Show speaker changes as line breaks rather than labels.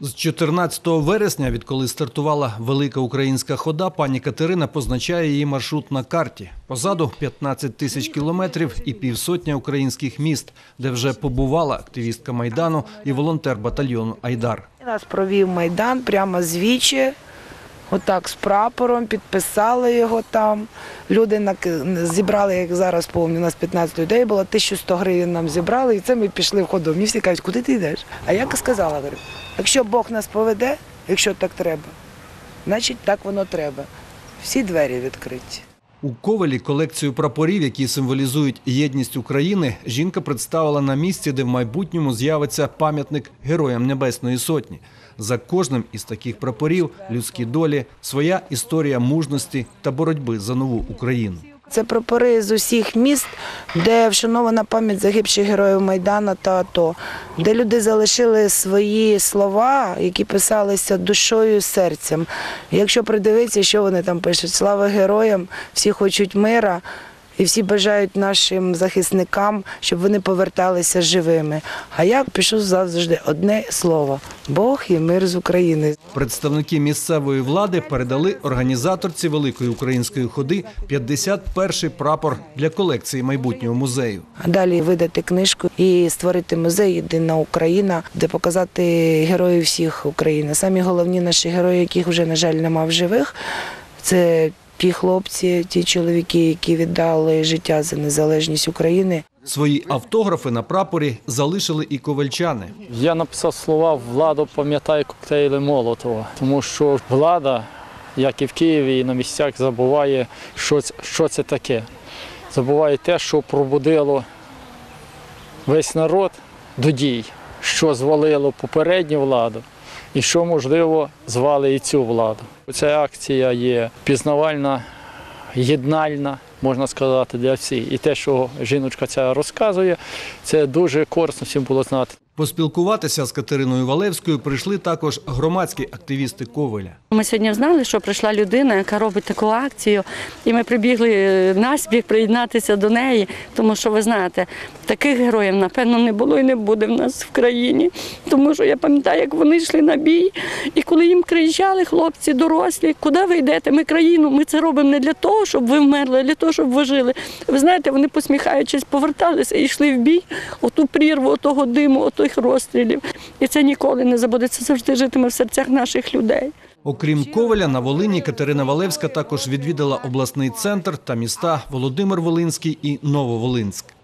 З 14 вересня, відколи стартувала велика українська хода, пані Катерина позначає її маршрут на карті. Позаду 15 тисяч кілометрів і півсотня українських міст, де вже побувала активістка майдану і волонтер батальйону Айдар.
Нас провів Майдан прямо з вічі, отак з прапором, підписали його там. Люди зібрали, як зараз пам'ятаю, у нас 15 людей було, 1100 гривень нам зібрали, і це ми пішли в ходу. Мені всі кажуть, куди ти йдеш? А я сказала, говорю, якщо Бог нас поведе, якщо так треба, значить так воно треба. Всі двері відкриті.
У Ковелі колекцію прапорів, які символізують єдність України, жінка представила на місці, де в майбутньому з'явиться пам'ятник Героям Небесної Сотні. За кожним із таких прапорів людські долі, своя історія мужності та боротьби за нову Україну.
Це прапори з усіх міст, де вшанована пам'ять загибших героїв Майдана та АТО, де люди залишили свої слова, які писалися душою і серцем. Якщо придивитися, що вони там пишуть, слава героям, всі хочуть мира. І всі бажають нашим захисникам, щоб вони поверталися живими. А я пишу завжди одне слово: Бог і мир з України.
Представники місцевої влади передали організаторці великої української ходи 51-й прапор для колекції майбутнього музею.
А далі видати книжку і створити музей Єдина Україна, де показати героїв всіх України. Самі головні наші герої, яких вже, на жаль, нема в живих, це ті хлопці, ті чоловіки, які віддали життя за незалежність України.
Свої автографи на прапорі залишили і ковальчани.
Я написав слова Влада пам'ятає коктейли Молотова, тому що влада, як і в Києві, і на місцях забуває, що, це- що це таке. Забуває те, що пробудило весь народ до дій, що звалило попередню владу і що, можливо, звали і цю владу. Ця акція є пізнавальна, єднальна, можна сказати, для всіх. І те, що жіночка ця розказує, це дуже корисно всім було знати.
Поспілкуватися з Катериною Валевською прийшли також громадські активісти Ковеля.
Ми сьогодні знали, що прийшла людина, яка робить таку акцію, і ми прибігли е, наспіх приєднатися до неї, тому що ви знаєте, таких героїв, напевно, не було і не буде в нас в країні. Тому що я пам'ятаю, як вони йшли на бій, і коли їм кричали хлопці дорослі, куди ви йдете? Ми країну, ми це робимо не для того, щоб ви вмерли, а для того, щоб ви жили. Ви знаєте, вони посміхаючись, поверталися і йшли в бій, оту прірву, отого диму, отих розстрілів. І це ніколи не забудеться, завжди житиме в серцях наших людей.
Окрім Ковеля, на Волині Катерина Валевська також відвідала обласний центр та міста Володимир Волинський і Нововолинськ.